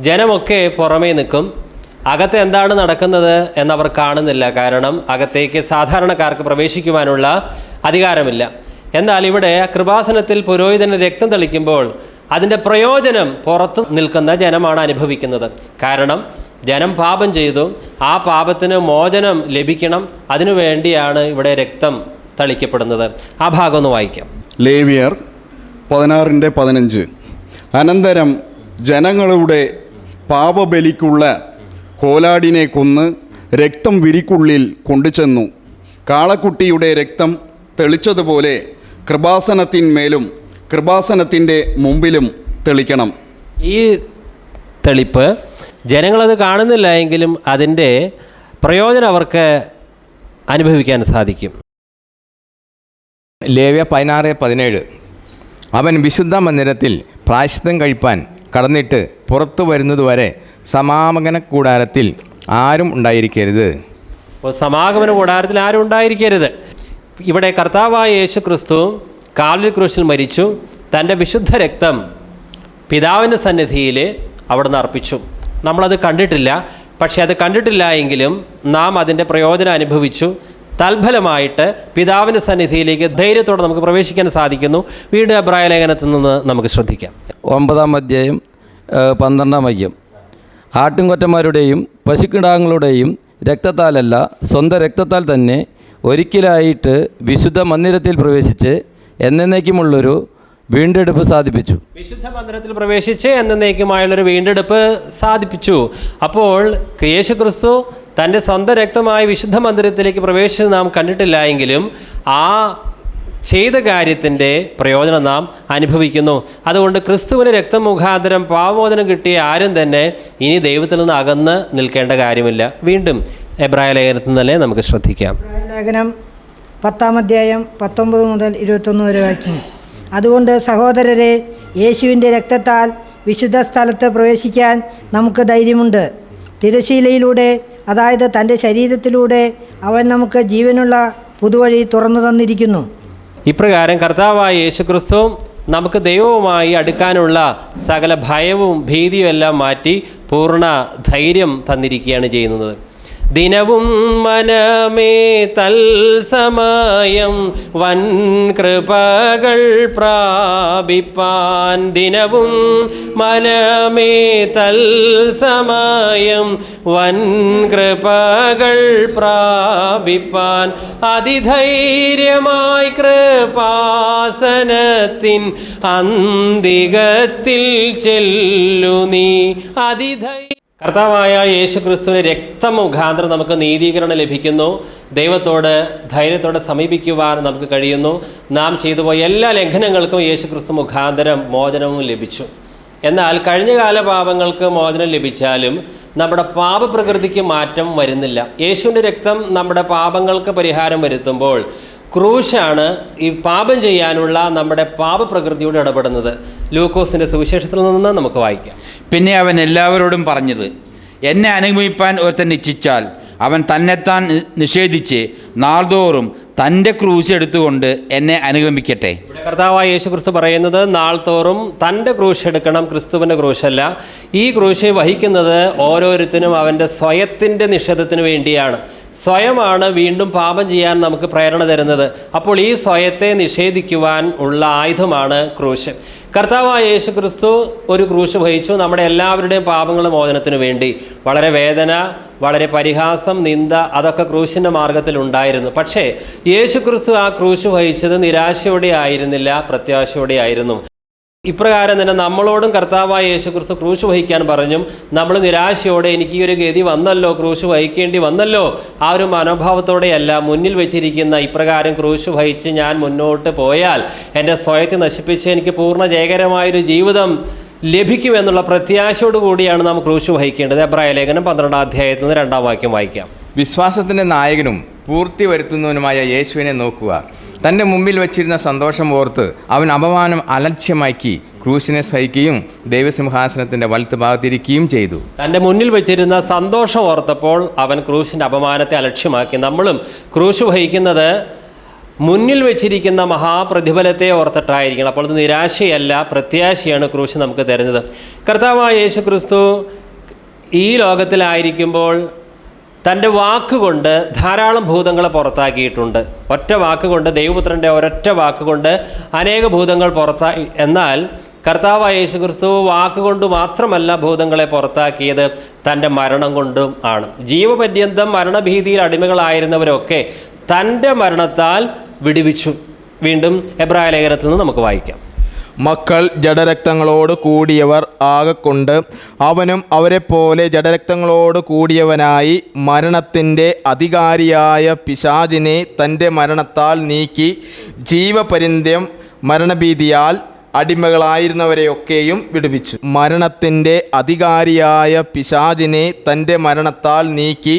Speaker 1: ജനമൊക്കെ പുറമേ നിൽക്കും. അകത്ത് എന്താണ് നടക്കുന്നത് എന്നവർ കാണുന്നില്ല. കാരണം അകത്തേക്ക് സാധാരണക്കാർക്ക് പ്രവേശിക്കുവാനുള്ള അധികാരമില്ല. എന്നാൽ ഇവിടെ കൃപാസനത്തിൽ പുരോഹിതന് രക്തം തളിക്കുമ്പോൾ അതിന്റെ പ്രയോജനം പുറത്ത് നിൽക്കുന്ന ജനമാണ് അനുഭവിക്കുന്നത്. കാരണം ജനം പാപം ചെയ്തു. ആ പാപത്തിന് മോചനം ലഭിക്കണം. അതിനു വേണ്ടിയാണ് ഇവിടെ രക്തം തളിക്കപ്പെടുന്നത്. ആ ഭാഗം ഒന്ന് വായിക്കാം.
Speaker 8: ലേവിയർ പതിനാറിന്റെ പതിനഞ്ച്. അനന്തരം ജനങ്ങളുടെ പാപബലിക്കുള്ള കോലാടിനെ കൊന്ന് രക്തം വിരിക്കുള്ളിൽ കൊണ്ടുചെന്നു. കാളക്കുട്ടിയുടെ രക്തം തെളിച്ചതുപോലെ കൃപാസനത്തിന്മേലും കൃപാസനത്തിന്റെ മുമ്പിലും തെളിക്കണം.
Speaker 1: ഈ തെളിപ്പ്. ജനങ്ങളത് കാണുന്നില്ല എങ്കിലും അതിന്റെ പ്രയോജനം അവർക്ക് അനുഭവിക്കാൻ സാധിക്കും.
Speaker 2: ലേവ്യ പതിനാറ് പതിനേഴ്. അവൻ വിശുദ്ധ മന്ദിരത്തിൽ പ്രായശ്ചിത്തം കഴിപ്പാൻ കടന്നിട്ട് പുറത്തു വരുന്നതുവരെ സമാഗമന കൂടാരത്തിൽ ആരും ഉണ്ടായിരിക്കരുത്.
Speaker 1: അപ്പോൾ സമാഗമന കൂടാരത്തിൽ ആരും ഉണ്ടായിരിക്കരുത്. ഇവിടെ കർത്താവായ യേശു ക്രിസ്തു കാലിൽ ക്രൂശിൽ മരിച്ചു. തന്റെ വിശുദ്ധ രക്തം പിതാവിന്റെ സന്നിധിയിൽ അവിടുന്ന് അർപ്പിച്ചു. നമ്മളത് കണ്ടിട്ടില്ല. പക്ഷേ അത് കണ്ടിട്ടില്ല എങ്കിലും നാം അതിന്റെ പ്രയോജനം അനുഭവിച്ചു. തൽഫലമായിട്ട് പിതാവിന്റെ സന്നിധിയിലേക്ക് ധൈര്യത്തോടെ നമുക്ക് പ്രവേശിക്കാൻ സാധിക്കുന്നു. വീണ്ടും അഭിപ്രായ ലേഖനത്തിൽ നിന്ന് നമുക്ക് ശ്രദ്ധിക്കാം.
Speaker 3: ഒമ്പതാം അധ്യായം പന്ത്രണ്ടാം അയ്യം ആട്ടിൻകൊറ്റന്മാരുടെയും പശുക്കിടാങ്ങളുടെയും രക്തത്താലല്ല സ്വന്തം രക്തത്താൽ തന്നെ ഒരിക്കലായിട്ട് വിശുദ്ധ മന്ദിരത്തിൽ പ്രവേശിച്ച് എന്നേക്കുമുള്ളൊരു വീണ്ടെടുപ്പ് സാധിപ്പിച്ചു.
Speaker 1: വിശുദ്ധ മന്ദിരത്തിൽ പ്രവേശിച്ച് എന്നേക്കുമായുള്ളൊരു വീണ്ടെടുപ്പ് സാധിപ്പിച്ചു. അപ്പോൾ യേശു ക്രിസ്തു തന്റെ സ്വന്തം രക്തമായി വിശുദ്ധ മന്ദിരത്തിലേക്ക് പ്രവേശിച്ചത് നാം കണ്ടിട്ടില്ല എങ്കിലും ആ ചെയ്ത കാര്യത്തിന്റെ പ്രയോജനം നാം അനുഭവിക്കുന്നു. അതുകൊണ്ട് ക്രിസ്തുവിന് രക്തം മുഖാന്തരം പാവമോചനം കിട്ടിയ ആരും തന്നെ ഇനി ദൈവത്തിൽ നിന്ന് അകന്ന് നിൽക്കേണ്ട കാര്യമില്ല. വീണ്ടും എബ്രായ ലേഖനത്തിൽ തന്നെ നമുക്ക് ശ്രദ്ധിക്കാം.
Speaker 9: ലേഖനം പത്താം അധ്യായം പത്തൊമ്പത് മുതൽ ഇരുപത്തൊന്ന് വരെ വാക്യം അതുകൊണ്ട് സഹോദരരെ യേശുവിന്റെ രക്തത്താൽ വിശുദ്ധ സ്ഥലത്ത് പ്രവേശിക്കാൻ നമുക്ക് ധൈര്യമുണ്ട്. തിരശീലയിലൂടെ അതായത് തന്റെ ശരീരത്തിലൂടെ അവൻ നമുക്ക് ജീവനുള്ള പുതുവഴി തുറന്നു തന്നിരിക്കുന്നു.
Speaker 1: ഇപ്രകാരം കർത്താവായ യേശുക്രിസ്തു നമുക്ക് ദൈവവുമായി അടുക്കാനുള്ള സകല ഭയവും ഭീതിയും എല്ലാം മാറ്റി പൂർണ ധൈര്യം തന്നിരിക്കുകയാണ് ചെയ്യുന്നത്. ദിനവും മനമേ തൽസമയം വൻ കൃപകൾ പ്രാപിപ്പാൻ. ദിനവും മനമേ തൽസമയം വൻ കൃപകൾ പ്രാപിപ്പാൻ. അതിധൈര്യമായി കൃപാസനത്തിൻ അന്തികത്തിൽ ചെല്ലു നീ. അതിധൈ കർത്താവായ യേശു ക്രിസ്തുവിന് രക്തമുഖാന്തരം നമുക്ക് നീതീകരണം ലഭിക്കുന്നു. ദൈവത്തോട് ധൈര്യത്തോടെ സമീപിക്കുവാൻ നമുക്ക് കഴിയുന്നു. നാം ചെയ്തു പോയ എല്ലാ ലംഘനങ്ങൾക്കും യേശു ക്രിസ്തു മുഖാന്തരം മോചനവും ലഭിച്ചു. എന്നാൽ കഴിഞ്ഞകാല പാപങ്ങൾക്ക് മോചനം ലഭിച്ചാലും നമ്മുടെ പാപപ്രകൃതിക്ക് മാറ്റം വരുന്നില്ല. യേശുവിന്റെ രക്തം നമ്മുടെ പാപങ്ങൾക്ക് പരിഹാരം വരുത്തുമ്പോൾ ക്രൂശാണ് ഈ പാപം ചെയ്യാനുള്ള നമ്മുടെ പാപപ്രകൃതിയോട് ഇടപെടുന്നത്. ലൂക്കോസിന്റെ സുവിശേഷത്തിൽ നിന്ന് നമുക്ക് വായിക്കാം.
Speaker 10: പിന്നെ അവൻ എല്ലാവരോടും പറഞ്ഞത് എന്നെ അനുഗമിപ്പാൻ ഒരുത്തൻ ഇച്ഛിച്ചാൽ അവൻ തന്നെത്താൻ നിഷേധിച്ച് നാൾതോറും തന്റെ ക്രൂശ് എടുത്തുകൊണ്ട് എന്നെ അനുഗമിക്കട്ടെ.
Speaker 1: കർത്താവായ യേശു ക്രിസ്തു പറയുന്നത് നാൾതോറും തന്റെ ക്രൂശ് എടുക്കണം ക്രിസ്തുവിന്റെ ക്രൂശല്ല. ഈ ക്രൂശ് വഹിക്കുന്നത് ഓരോരുത്തരും അവന്റെ സ്വയത്തിന്റെ നിഷേധത്തിന് വേണ്ടിയാണ്. സ്വയമാണ് വീണ്ടും പാപം ചെയ്യാൻ നമുക്ക് പ്രേരണ തരുന്നത്. അപ്പോൾ ഈ സ്വയത്തെ നിഷേധിക്കുവാൻ ഉള്ള ആയുധമാണ് ക്രൂശ്. കർത്താവായ യേശു ക്രിസ്തു ഒരു ക്രൂശ് വഹിച്ചു. നമ്മുടെ എല്ലാവരുടെയും പാപങ്ങൾ മോചനത്തിന് വേണ്ടി. വളരെ വേദന വളരെ പരിഹാസം നിന്ദ അതൊക്കെ ക്രൂശിന്റെ മാർഗത്തിൽ ഉണ്ടായിരുന്നു. പക്ഷേ യേശു ക്രിസ്തു ആ ക്രൂശ് വഹിച്ചത് നിരാശയോടെ ആയിരുന്നില്ല പ്രത്യാശയോടെ ആയിരുന്നു. ഇപ്രകാരം തന്നെ നമ്മളോടും കർത്താവായ യേശു ക്രിസ്തു ക്രൂശ് വഹിക്കാൻ പറഞ്ഞും നമ്മൾ നിരാശയോടെ എനിക്ക് ഈ ഒരു ഗതി വന്നല്ലോ ക്രൂശ് വഹിക്കേണ്ടി വന്നല്ലോ ആ ഒരു മനോഭാവത്തോടെയല്ല മുന്നിൽ വെച്ചിരിക്കുന്ന ഇപ്രകാരം ക്രൂശ് വഹിച്ച് ഞാൻ മുന്നോട്ട് പോയാൽ എന്റെ സ്വയത്തെ നശിപ്പിച്ച് എനിക്ക് പൂർണ ജയകരമായൊരു ജീവിതം ലഭിക്കുമെന്നുള്ള പ്രത്യാശയോടു കൂടിയാണ് നാം ക്രൂശ് വഹിക്കേണ്ടത്. എബ്രായ ലേഖനം പന്ത്രണ്ടാം അധ്യായത്തിൽ നിന്ന് രണ്ടാം വാക്യം വായിക്കാം.
Speaker 2: വിശ്വാസത്തിന്റെ നായകനും പൂർത്തി വരുത്തുന്നവനുമായ യേശുവിനെ നോക്കുക. തന്റെ മുമ്പിൽ വച്ചിരുന്ന സന്തോഷം ഓർത്ത് അവൻ അപമാനം അലക്ഷ്യമാക്കി ക്രൂശിനെ സഹിക്കുകയും ദൈവസിംഹാസനത്തിന്റെ വലത്ത് ഭാഗത്തിരിക്കുകയും ചെയ്തു.
Speaker 1: തന്റെ മുന്നിൽ വെച്ചിരുന്ന സന്തോഷം ഓർത്തപ്പോൾ അവൻ ക്രൂശിന്റെ അപമാനത്തെ അലക്ഷ്യമാക്കി. നമ്മളും ക്രൂശ് വഹിക്കുന്നത് മുന്നിൽ വെച്ചിരിക്കുന്ന മഹാപ്രതിഫലത്തെ ഓർത്തിട്ടായിരിക്കണം. അപ്പോൾ നിരാശയല്ല പ്രത്യാശയാണ് ക്രൂശ് നമുക്ക് തരുന്നത്. കർത്താവായ യേശു ക്രിസ്തു ഈ ലോകത്തിലായിരിക്കുമ്പോൾ തന്റെ വാക്കുകൊണ്ട് ധാരാളം ഭൂതങ്ങളെ പുറത്താക്കിയിട്ടുണ്ട്. ഒറ്റ വാക്കുകൊണ്ട് ദൈവപുത്രന്റെ ഒരൊറ്റ വാക്കുകൊണ്ട് അനേക ഭൂതങ്ങൾ പുറത്താക്കി എന്നാൽ കർത്താവായ യേശു ക്രിസ്തു വാക്കുകൊണ്ട് മാത്രമല്ല ഭൂതങ്ങളെ പുറത്താക്കിയത് തന്റെ മരണം കൊണ്ടും ആണ്. ജീവപര്യന്തം മരണഭീതിയിൽ അടിമകളായിരുന്നവരൊക്കെ തന്റെ മരണത്താൽ വിടുവിച്ചു. വീണ്ടും എബ്രായ ലേഖനത്തിൽ നിന്ന് നമുക്ക് വായിക്കാം.
Speaker 7: മക്കൾ ജഡരക്തങ്ങളോട് കൂടിയവർ ആകെക്കൊണ്ട് അവനും അവരെപ്പോലെ ജഡരക്തങ്ങളോട് കൂടിയവനായി മരണത്തിന്റെ അധികാരിയായ പിശാചിനെ തന്റെ മരണത്താൽ നീക്കി ജീവപര്യന്തം മരണഭീതിയാൽ അടിമകളായിരുന്നവരെയൊക്കെയും വിടുവിച്ചു. മരണത്തിന്റെ അധികാരിയായ പിശാചിനെ തന്റെ മരണത്താൽ നീക്കി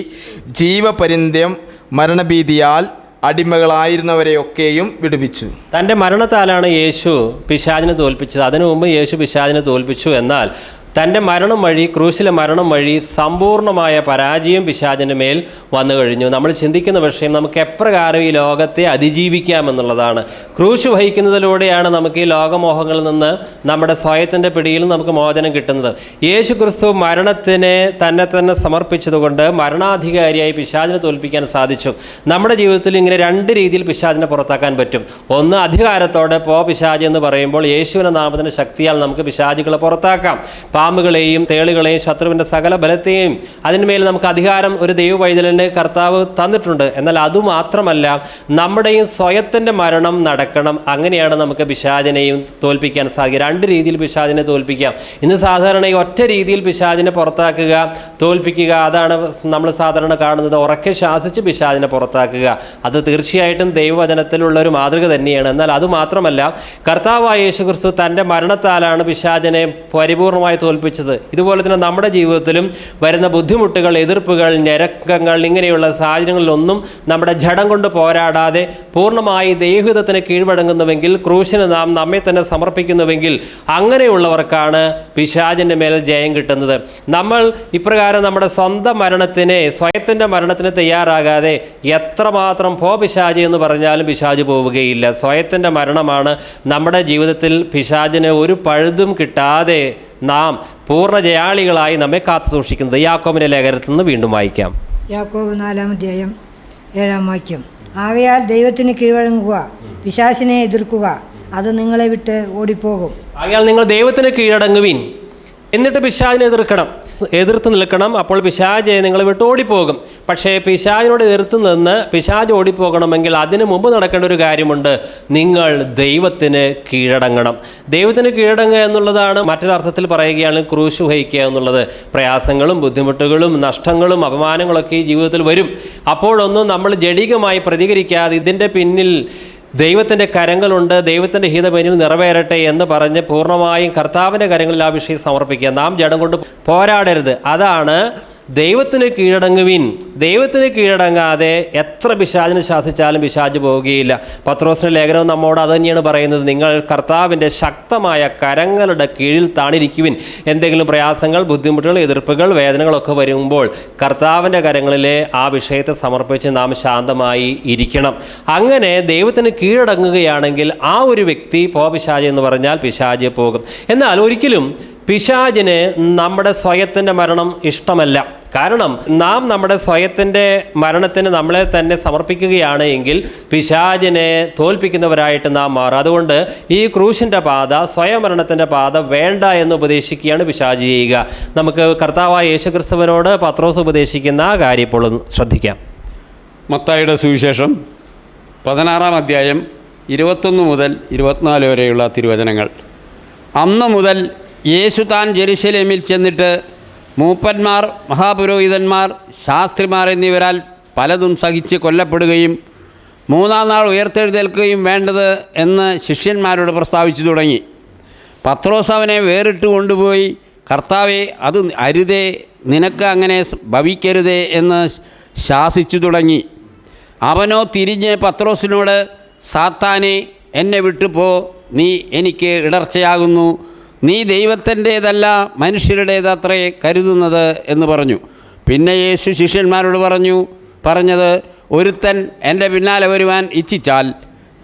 Speaker 7: ജീവപര്യന്തം മരണഭീതിയാൽ അടിമകളായിരുന്നവരെയൊക്കെയും വിടുവിച്ചു.
Speaker 1: തന്റെ മരണത്താലാണ് യേശു പിശാചിനെ തോൽപ്പിച്ചത്. അതിനു മുമ്പ് യേശു പിശാചിനെ തോൽപ്പിച്ചു എന്നാൽ തന്റെ മരണം വഴി ക്രൂശിലെ മരണം വഴി സമ്പൂർണമായ പരാജയം പിശാചിന്റെ മേൽ വന്നു കഴിഞ്ഞു. നമ്മൾ ചിന്തിക്കുന്ന വിഷയം നമുക്ക് എപ്രകാരം ഈ ലോകത്തെ അതിജീവിക്കാമെന്നുള്ളതാണ് ക്രൂശ് വഹിക്കുന്നതിലൂടെയാണ് നമുക്ക് ഈ ലോകമോഹങ്ങളിൽ നിന്ന് നമ്മുടെ സ്വയത്തിന്റെ പിടിയിൽ നമുക്ക് മോചനം കിട്ടുന്നത്. യേശു ക്രിസ്തു മരണത്തിനെ തന്നെ തന്നെ സമർപ്പിച്ചതുകൊണ്ട് മരണാധികാരിയായി പിശാചിനെ തോൽപ്പിക്കാൻ സാധിച്ചു. നമ്മുടെ ജീവിതത്തിൽ ഇങ്ങനെ രണ്ട് രീതിയിൽ പിശാചിനെ പുറത്താക്കാൻ പറ്റും. ഒന്ന് അധികാരത്തോടെ പോ പിശാജ് എന്ന് പറയുമ്പോൾ യേശുവിന്റെ നാമത്തിന്റെ ശക്തിയാൽ നമുക്ക് പിശാചികളെ പുറത്താക്കാം. പാമ്പുകളെയും തേളുകളെയും ശത്രുവിന്റെ സകല ബലത്തെയും അതിന്മേൽ നമുക്ക് അധികാരം ഒരു ദൈവവൈതലിന് കർത്താവ് തന്നിട്ടുണ്ട്. എന്നാൽ അതുമാത്രമല്ല നമ്മുടെയും സ്വയത്തിന്റെ മരണം നടക്കണം. അങ്ങനെയാണ് നമുക്ക് പിശാചിനെയും തോൽപ്പിക്കാൻ സാധിക്കുക. രണ്ട് രീതിയിൽ പിശാചിനെ തോൽപ്പിക്കാം. ഇന്ന് സാധാരണ ഈ ഒറ്റ രീതിയിൽ പിശാചിനെ പുറത്താക്കുക തോൽപ്പിക്കുക അതാണ് നമ്മൾ സാധാരണ കാണുന്നത്. ഉറക്കെ ശാസിച്ച് പിശാചിനെ പുറത്താക്കുക. അത് തീർച്ചയായിട്ടും ദൈവവചനത്തിലുള്ള ഒരു മാതൃക തന്നെയാണ്. എന്നാൽ അതുമാത്രമല്ല കർത്താവായ യേശു ക്രിസ്തു തന്റെ മരണത്താലാണ് പിശാചിനെ പരിപൂർണമായി തോൽപ്പിച്ചത്. ഇതുപോലെ തന്നെ നമ്മുടെ ജീവിതത്തിലും വരുന്ന ബുദ്ധിമുട്ടുകൾ എതിർപ്പുകൾ ഞരക്കങ്ങൾ ഇങ്ങനെയുള്ള സാഹചര്യങ്ങളിലൊന്നും നമ്മുടെ ജഡം കൊണ്ട് പോരാടാതെ പൂർണമായി ദൈവഹിതത്തിന് കീഴ്വഴങ്ങുന്നുവെങ്കിൽ ക്രൂശിന് നാം നമ്മെ തന്നെ സമർപ്പിക്കുന്നുവെങ്കിൽ അങ്ങനെയുള്ളവർക്കാണ് പിശാചിന്റെ മേൽ ജയം കിട്ടുന്നത്. നമ്മൾ ഇപ്രകാരം നമ്മുടെ സ്വന്തം മരണത്തിനെ സ്വയത്തിന്റെ മരണത്തിന് തയ്യാറാകാതെ എത്രമാത്രം പോ പിശാജ് എന്ന് പറഞ്ഞാലും പിശാജ് പോവുകയില്ല. സ്വയത്തിന്റെ മരണമാണ് നമ്മുടെ ജീവിതത്തിൽ പിശാജിന് ഒരു പഴുതും കിട്ടാതെ നാം പൂർണ ജയാളികളായി നമ്മെ കാത്തു സൂക്ഷിക്കുന്നത് യാക്കോബിന്റെ ലേഖനത്തിൽ നിന്ന് വീണ്ടും വായിക്കാം.
Speaker 9: യാക്കോബ് നാലാം അധ്യായം ഏഴാം വാക്യം. ആകയാൽ ദൈവത്തിന് കീഴടങ്ങുക പിശാസിനെ എതിർക്കുക അത് നിങ്ങളെ വിട്ട് ഓടിപ്പോകും.
Speaker 1: ആകയാൽ നിങ്ങൾ ദൈവത്തിന് കീഴടങ്ങുവിൻ. എന്നിട്ട് പിശാജിനെ എതിർക്കണം. എതിർത്ത് നിൽക്കണം. അപ്പോൾ പിശാജ് നിങ്ങളെ വിട്ട് ഓടിപ്പോകും. പക്ഷേ പിശാജിനോട് എതിർത്ത് നിന്ന് പിശാജ് ഓടിപ്പോകണമെങ്കിൽ അതിനു മുമ്പ് നടക്കേണ്ട ഒരു കാര്യമുണ്ട്. നിങ്ങൾ ദൈവത്തിന് കീഴടങ്ങണം. ദൈവത്തിന് കീഴടങ്ങുക എന്നുള്ളതാണ് മറ്റൊരർത്ഥത്തിൽ പറയുകയാണ് ക്രൂശ് വഹിക്കുക എന്നുള്ളത്. പ്രയാസങ്ങളും ബുദ്ധിമുട്ടുകളും നഷ്ടങ്ങളും അപമാനങ്ങളൊക്കെ ഈ ജീവിതത്തിൽ വരും. അപ്പോഴൊന്നും നമ്മൾ ജഡികമായി പ്രതികരിക്കാതെ ഇതിന്റെ പിന്നിൽ ദൈവത്തിന്റെ കരങ്ങളുണ്ട് ദൈവത്തിന്റെ ഹിതമെനിൽ നിറവേറട്ടെ എന്ന് പറഞ്ഞ് പൂർണമായും കർത്താവിന്റെ കരങ്ങളിൽ ആ വിഷയം സമർപ്പിക്കുക. നാം ജഡം കൊണ്ട് പോരാടരുത്. അതാണ് ദൈവത്തിന് കീഴടങ്ങുവിൻ. ദൈവത്തിന് കീഴടങ്ങാതെ എത്ര പിശാചിനെ ശാസിച്ചാലും പിശാജ് പോവുകയില്ല. പത്രോസിന്റെ ലേഖനം നമ്മോട് അത് തന്നെയാണ് പറയുന്നത്. നിങ്ങൾ കർത്താവിന്റെ ശക്തമായ കരങ്ങളുടെ കീഴിൽ താണിരിക്കുവിൻ. എന്തെങ്കിലും പ്രയാസങ്ങൾ ബുദ്ധിമുട്ടുകൾ എതിർപ്പുകൾ വേദനകളൊക്കെ വരുമ്പോൾ കർത്താവിന്റെ കരങ്ങളിലെ ആ വിഷയത്തെ സമർപ്പിച്ച് നാം ശാന്തമായി ഇരിക്കണം. അങ്ങനെ ദൈവത്തിന് കീഴടങ്ങുകയാണെങ്കിൽ ആ ഒരു വ്യക്തി പോ പിശാജ് എന്ന് പറഞ്ഞാൽ പിശാജ് പോകും. എന്നാൽ ഒരിക്കലും പിശാജിന് നമ്മുടെ സ്വയത്തിന്റെ മരണം ഇഷ്ടമല്ല. കാരണം നാം നമ്മുടെ സ്വയത്തിന്റെ മരണത്തിന് നമ്മളെ തന്നെ സമർപ്പിക്കുകയാണ് എങ്കിൽ പിശാചിനെ തോൽപ്പിക്കുന്നവരായിട്ട് നാം മാറും. അതുകൊണ്ട് ഈ ക്രൂശിന്റെ പാത സ്വയമരണത്തിന്റെ പാത വേണ്ട എന്ന് ഉപദേശിക്കുകയാണ് പിശാച് ചെയ്യുക. നമുക്ക് കർത്താവായ യേശുക്രിസ്തുവിനോട് പത്രോസ് ഉപദേശിക്കുന്ന കാര്യം ഇപ്പോൾ ശ്രദ്ധിക്കാം.
Speaker 5: മത്തായുടെ സുവിശേഷം പതിനാറാം അധ്യായം ഇരുപത്തൊന്ന് മുതൽ ഇരുപത്തിനാല് വരെയുള്ള തിരുവചനങ്ങൾ. അന്ന് മുതൽ യേശു താൻ ജെറുസലേമിൽ ചെന്നിട്ട് മൂപ്പന്മാർ മഹാപുരോഹിതന്മാർ ശാസ്ത്രിമാർ എന്നിവരാൽ പലതും സഹിച്ച് കൊല്ലപ്പെടുകയും മൂന്നാം നാൾ ഉയർത്തെഴുന്നേൽക്കുകയും വേണ്ടത് എന്ന് ശിഷ്യന്മാരോട് പ്രസ്താവിച്ചു തുടങ്ങി. പത്രോസ് അവനെ വേറിട്ട് കൊണ്ടുപോയി കർത്താവെ അത് അരുതേ നിനക്ക് അങ്ങനെ ഭവിക്കരുതേ എന്ന് ശാസിച്ചു തുടങ്ങി. അവനോ തിരിഞ്ഞ് പത്രോസിനോട് സാത്താനെ എന്നെ വിട്ടുപോ നീ എനിക്ക് ഇടർച്ചയാകുന്നു. നീ ദൈവത്തിന്റേതല്ല മനുഷ്യരുടേതത്രേ കരുതുന്നത് എന്ന് പറഞ്ഞു. പിന്നെ യേശു ശിഷ്യന്മാരോട് പറഞ്ഞു പറഞ്ഞത് ഒരുത്തൻ എന്റെ പിന്നാലെ വരുവാൻ ഇച്ഛിച്ചാൽ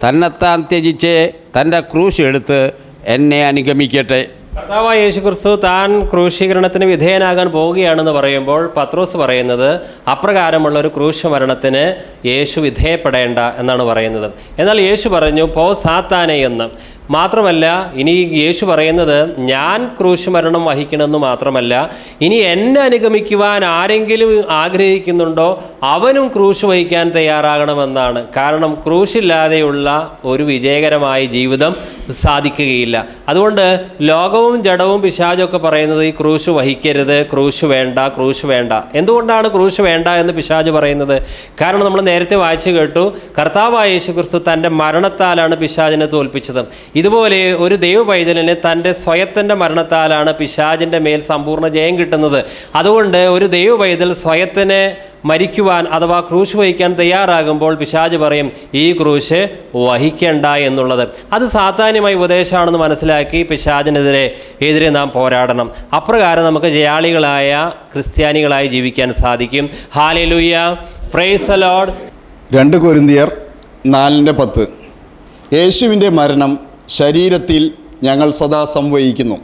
Speaker 5: തന്നെത്താൻ ത്യജിച്ച് തന്റെ ക്രൂശ് എടുത്ത് എന്നെ അനുഗമിക്കട്ടെ.
Speaker 1: കർത്താവായ യേശു ക്രിസ്തു താൻ ക്രൂശീകരണത്തിന് വിധേയനാകാൻ പോവുകയാണെന്ന് പറയുമ്പോൾ പത്രോസ് പറയുന്നത് അപ്രകാരമുള്ള ഒരു ക്രൂശ മരണത്തിന് യേശു വിധേയപ്പെടേണ്ട എന്നാണ് പറയുന്നത്. എന്നാൽ യേശു പറഞ്ഞു പോ സാത്താനെ എന്ന്. മാത്രമല്ല ഇനി യേശു പറയുന്നത് ഞാൻ ക്രൂശ് മരണം വഹിക്കണമെന്ന് മാത്രമല്ല ഇനി എന്നെ അനുഗമിക്കുവാൻ ആരെങ്കിലും ആഗ്രഹിക്കുന്നുണ്ടോ അവനും ക്രൂശ് വഹിക്കാൻ തയ്യാറാകണമെന്നാണ്. കാരണം ക്രൂശില്ലാതെയുള്ള ഒരു വിജയകരമായ ജീവിതം സാധിക്കുകയില്ല. അതുകൊണ്ട് ലോകവും ജഡവും പിശാചൊക്കെ പറയുന്നത് ഈ ക്രൂശ് വഹിക്കരുത് ക്രൂശ് വേണ്ട ക്രൂശ് വേണ്ട. എന്തുകൊണ്ടാണ് ക്രൂശ് വേണ്ട എന്ന് പിശാജ് പറയുന്നത്? കാരണം നമ്മൾ നേരത്തെ വായിച്ചു കേട്ടു കർത്താവായ യേശു ക്രിസ്തു തന്റെ മരണത്താലാണ് പിശാചിനെ തോൽപ്പിച്ചത്. ഇതുപോലെ ഒരു ദൈവ പൈതലിന് തന്റെ സ്വയത്തിന്റെ മരണത്താലാണ് പിശാജിന്റെ മേൽ സമ്പൂർണ ജയം കിട്ടുന്നത്. അതുകൊണ്ട് ഒരു ദൈവ പൈതൽ സ്വയത്തിന് മരിക്കുവാൻ അഥവാ ക്രൂശ് വഹിക്കാൻ തയ്യാറാകുമ്പോൾ പിശാജ് പറയും ഈ ക്രൂശ് വഹിക്കേണ്ട എന്നുള്ളത്. അത് സാധാന്യമായ ഉപദേശമാണെന്ന് മനസ്സിലാക്കി പിശാജിനെതിരെ എതിരെ നാം പോരാടണം. അപ്രകാരം നമുക്ക് ജയാളികളായ ക്രിസ്ത്യാനികളായി ജീവിക്കാൻ സാധിക്കും. ഹാലലുയ്യ പ്രൈസ് ലോഡ്
Speaker 8: രണ്ട് കൊരിന്തിയർ നാലിന്റെ പത്ത്. യേശുവിന്റെ മരണം ശരീരത്തിൽ ഞങ്ങൾ സദാ സംവഹിക്കുന്നു.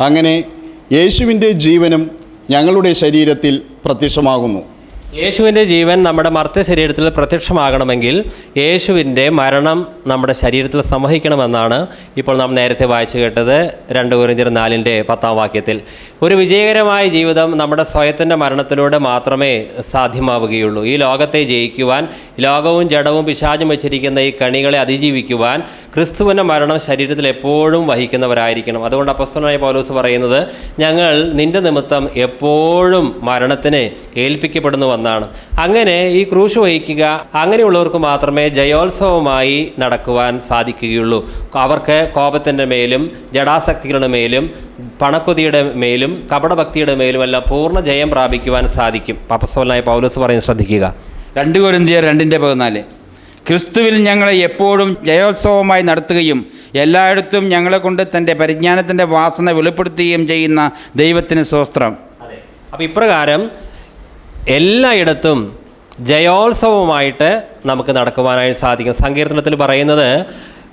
Speaker 8: അങ്ങനെ യേശുവിന്റെ ജീവനും ഞങ്ങളുടെ ശരീരത്തിൽ പ്രത്യക്ഷമാകുന്നു.
Speaker 1: യേശുവിന്റെ ജീവൻ നമ്മുടെ മർത്യ ശരീരത്തിൽ പ്രത്യക്ഷമാകണമെങ്കിൽ യേശുവിന്റെ മരണം നമ്മുടെ ശരീരത്തിൽ സംവഹിക്കണമെന്നാണ് ഇപ്പോൾ നാം നേരത്തെ വായിച്ചു കേട്ടത് രണ്ട് കുരിഞ്ചർ നാലിന്റെ പത്താം വാക്യത്തിൽ. ഒരു വിജയകരമായ ജീവിതം നമ്മുടെ സ്വയത്തിന്റെ മരണത്തിലൂടെ മാത്രമേ സാധ്യമാവുകയുള്ളൂ. ഈ ലോകത്തെ ജയിക്കുവാൻ ലോകവും ജഡവും പിശാചും വെച്ചിരിക്കുന്ന ഈ കണികളെ അതിജീവിക്കുവാൻ ക്രിസ്തുവിന്റെ മരണം ശരീരത്തിൽ എപ്പോഴും വഹിക്കുന്നവരായിരിക്കണം. അതുകൊണ്ട് അപ്പസ്വനായ പൗലോസ് പറയുന്നത് ഞങ്ങൾ നിന്റെ നിമിത്തം എപ്പോഴും മരണത്തിന് ഏൽപ്പിക്കപ്പെടുന്നുവെന്നാണ് അങ്ങനെ ഈ ക്രൂശ് വഹിക്കുക അങ്ങനെയുള്ളവർക്ക് മാത്രമേ ജയോത്സവമായി നടക്കുവാൻ സാധിക്കുകയുള്ളൂ. അവർക്ക് കോപത്തിന്റെ മേലും ജഡാസക്തികളുടെ മേലും പണക്കൊതിയുടെ മേലും കപടഭക്തിയുടെ മേലും എല്ലാം പൂർണ ജയം പ്രാപിക്കുവാൻ സാധിക്കും. പപ്പസോലായ പൗലോസ് പറയുന്നത് ശ്രദ്ധിക്കുക.
Speaker 10: രണ്ട് കൊരിന്തിയർ രണ്ടിന്റെ പതിനാല്. ക്രിസ്തുവിൽ ഞങ്ങളെ എപ്പോഴും ജയോത്സവമായി നടത്തുകയും എല്ലായിടത്തും ഞങ്ങളെ കൊണ്ട് തന്റെ പരിജ്ഞാനത്തിന്റെ വാസന വെളിപ്പെടുത്തുകയും ചെയ്യുന്ന ദൈവത്തിന് സ്വസ്ത്രം
Speaker 1: അപ്പോൾ ഇപ്രകാരം എല്ലായിടത്തും ജയോത്സവമായിട്ട് നമുക്ക് നടക്കുവാനായി സാധിക്കും. സങ്കീർത്തനത്തിൽ പറയുന്നത്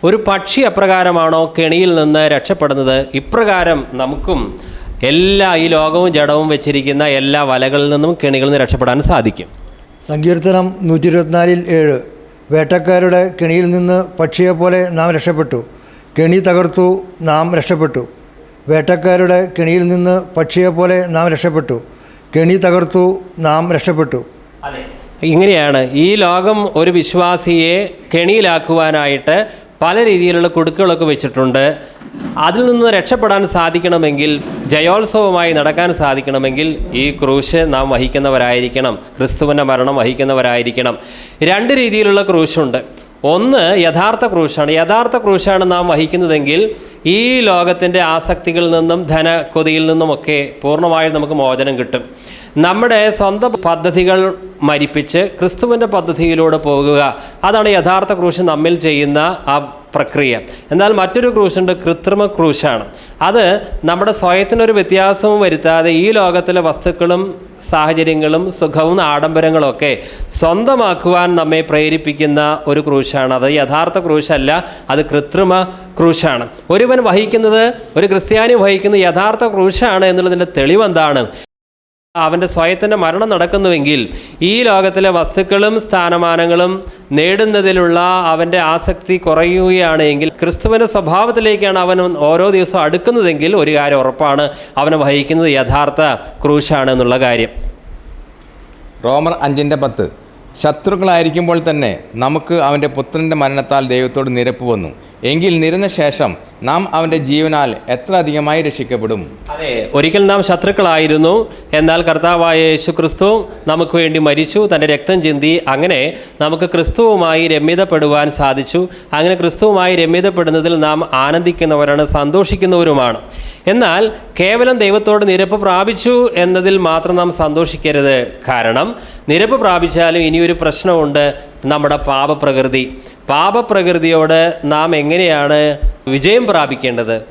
Speaker 1: ഒരു പക്ഷി അപ്രകാരമാണോ കെണിയിൽ നിന്ന് രക്ഷപ്പെടുന്നത്? ഇപ്രകാരം നമുക്കും എല്ലാ ഈ ലോകവും ജഡവും വെച്ചിരിക്കുന്ന എല്ലാ വലകളിൽ നിന്നും കെണികളിൽ നിന്ന് രക്ഷപ്പെടാൻ സാധിക്കും.
Speaker 11: സങ്കീർത്തനം നൂറ്റി ഇരുപത്തിനാലിൽ ഏഴ് വേട്ടക്കാരുടെ കെണിയിൽ നിന്ന് പക്ഷിയെപ്പോലെ നാം രക്ഷപ്പെട്ടു. കെണി തകർത്തു നാം രക്ഷപ്പെട്ടു. വേട്ടക്കാരുടെ കെണിയിൽ നിന്ന് പക്ഷിയെപ്പോലെ നാം രക്ഷപ്പെട്ടു. കെണി തകർത്തു നാം രക്ഷപ്പെട്ടു.
Speaker 1: ഇങ്ങനെയാണ് ഈ ലോകം ഒരു വിശ്വാസിയെ കെണിയിലാക്കുവാനായിട്ട് പല രീതിയിലുള്ള കുടുക്കുകളൊക്കെ വെച്ചിട്ടുണ്ട്. അതിൽ നിന്ന് രക്ഷപ്പെടാൻ സാധിക്കണമെങ്കിൽ ജയോത്സവമായി നടക്കാൻ സാധിക്കണമെങ്കിൽ ഈ ക്രൂശ് നാം വഹിക്കുന്നവരായിരിക്കണം. ക്രിസ്തുവിന്റെ മരണം വഹിക്കുന്നവരായിരിക്കണം. രണ്ട് രീതിയിലുള്ള ക്രൂശുണ്ട്. ഒന്ന് യഥാർത്ഥ ക്രൂശാണ്. യഥാർത്ഥ ക്രൂശാണ് നാം വഹിക്കുന്നതെങ്കിൽ ഈ ലോകത്തിന്റെ ആസക്തികളിൽ നിന്നും ധനക്കൊതിയിൽ നിന്നുമൊക്കെ പൂർണമായും നമുക്ക് മോചനം കിട്ടും. നമ്മുടെ സ്വന്തം പദ്ധതികൾ മരിപ്പിച്ച് ക്രിസ്തുവിന്റെ പദ്ധതിയിലൂടെ പോകുക അതാണ് യഥാർത്ഥ ക്രൂശ് നമ്മിൽ ചെയ്യുന്ന ആ പ്രക്രിയ. എന്നാൽ മറ്റൊരു ക്രൂശുണ്ട് കൃത്രിമ ക്രൂശാണ്. അത് നമ്മുടെ സ്വയത്തിനൊരു വ്യത്യാസവും വരുത്താതെ ഈ ലോകത്തിലെ വസ്തുക്കളും സാഹചര്യങ്ങളും സുഖവും ആഡംബരങ്ങളൊക്കെ സ്വന്തമാക്കുവാൻ നമ്മെ പ്രേരിപ്പിക്കുന്ന ഒരു ക്രൂശാണ്. അത് യഥാർത്ഥ ക്രൂശല്ല അത് കൃത്രിമ ക്രൂശാണ്. ഒരുവൻ വഹിക്കുന്നത് ഒരു ക്രിസ്ത്യാനി വഹിക്കുന്ന യഥാർത്ഥ ക്രൂശാണ് എന്നുള്ളതിന്റെ തെളിവെന്താണ് അവന്റെ സ്വയത്തിന്റെ മരണം നടക്കുന്നുവെങ്കിൽ ഈ ലോകത്തിലെ വസ്തുക്കളും സ്ഥാനമാനങ്ങളും നേടുന്നതിലുള്ള അവന്റെ ആസക്തി കുറയുകയാണ് എങ്കിൽ ക്രിസ്തുവിന്റെ സ്വഭാവത്തിലേക്കാണ് അവൻ ഓരോ ദിവസവും അടുക്കുന്നതെങ്കിൽ ഒരു കാര്യം ഉറപ്പാണ് അവനെ വഹിക്കുന്നത് യഥാർത്ഥ ക്രൂശാണ് എന്നുള്ള കാര്യം.
Speaker 2: റോമർ അഞ്ചിന്റെ പത്ത് ശത്രുക്കളായിരിക്കുമ്പോൾ തന്നെ നമുക്ക് അവന്റെ പുത്രന്റെ മരണത്താൽ ദൈവത്തോട് നിരപ്പ് വന്നു. എങ്കിൽ നിരന്ന ശേഷം നാം അവന്റെ ജീവനാൽ എത്ര അധികമായി രക്ഷിക്കപ്പെടും?
Speaker 1: അതെ ഒരിക്കൽ നാം ശത്രുക്കളായിരുന്നു. എന്നാൽ കർത്താവായ യേശു ക്രിസ്തു നമുക്ക് വേണ്ടി മരിച്ചു തന്റെ രക്തം ചിന്തി അങ്ങനെ നമുക്ക് ക്രിസ്തുവുമായി രമ്യതപ്പെടുവാൻ സാധിച്ചു. അങ്ങനെ ക്രിസ്തുവുമായി രമ്യതപ്പെടുന്നതിൽ നാം ആനന്ദിക്കുന്നവരാണ് സന്തോഷിക്കുന്നവരുമാണ്. എന്നാൽ കേവലം ദൈവത്തോട് നിരപ്പ് പ്രാപിച്ചു എന്നതിൽ മാത്രം നാം സന്തോഷിക്കരുത്. കാരണം നിരപ്പ് പ്രാപിച്ചാലും ഇനിയൊരു പ്രശ്നമുണ്ട് നമ്മുടെ പാപപ്രകൃതി. പാപപ്രകൃതിയോട് നാം എങ്ങനെയാണ് വിജയം പ്രാപിക്കേണ്ടത്?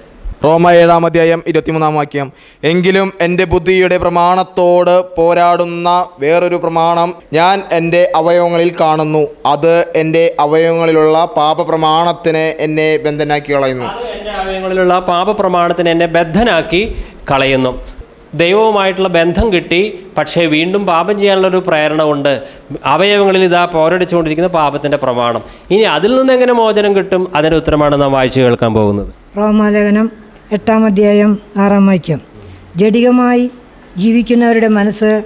Speaker 7: റോമ ഏഴാം അധ്യായം ഇരുപത്തിമൂന്നാം വാക്യം. എങ്കിലും എന്റെ ബുദ്ധിയുടെ പ്രമാണത്തോട് പോരാടുന്ന വേറൊരു പ്രമാണം ഞാൻ എന്റെ അവയവങ്ങളിൽ കാണുന്നു. അത് എന്റെ അവയവങ്ങളിലുള്ള പാപപ്രമാണത്തിന് എന്നെ ബന്ധനാക്കി കളയുന്നു.
Speaker 1: അവയവങ്ങളിലുള്ള പാപപ്രമാണത്തിന് എന്നെ ബദ്ധനാക്കി കളയുന്നു. ദൈവവുമായിട്ടുള്ള ബന്ധം കിട്ടി പക്ഷേ വീണ്ടും പാപം ചെയ്യാനുള്ളൊരു പ്രേരണ ഉണ്ട് അവയവങ്ങളിൽ ഇതാ പോരടിച്ചുകൊണ്ടിരിക്കുന്ന പാപത്തിന്റെ പ്രമാണം. ഇനി അതിൽ നിന്ന് എങ്ങനെ മോചനം കിട്ടും? അതിന്റെ ഉത്തരമാണ് നാം വായിച്ചു കേൾക്കാൻ പോകുന്നത്.
Speaker 9: റോമാലേഖനം എട്ടാം അധ്യായം ആറാം വാക്യം. ജഡികമായി ജീവിക്കുന്നവരുടെ മനസ്സ്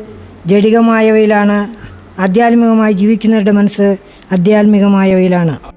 Speaker 9: ജഡികമായവയിലാണ്. ആധ്യാത്മികമായി ജീവിക്കുന്നവരുടെ മനസ്സ് ആധ്യാത്മികമായവയിലാണ്.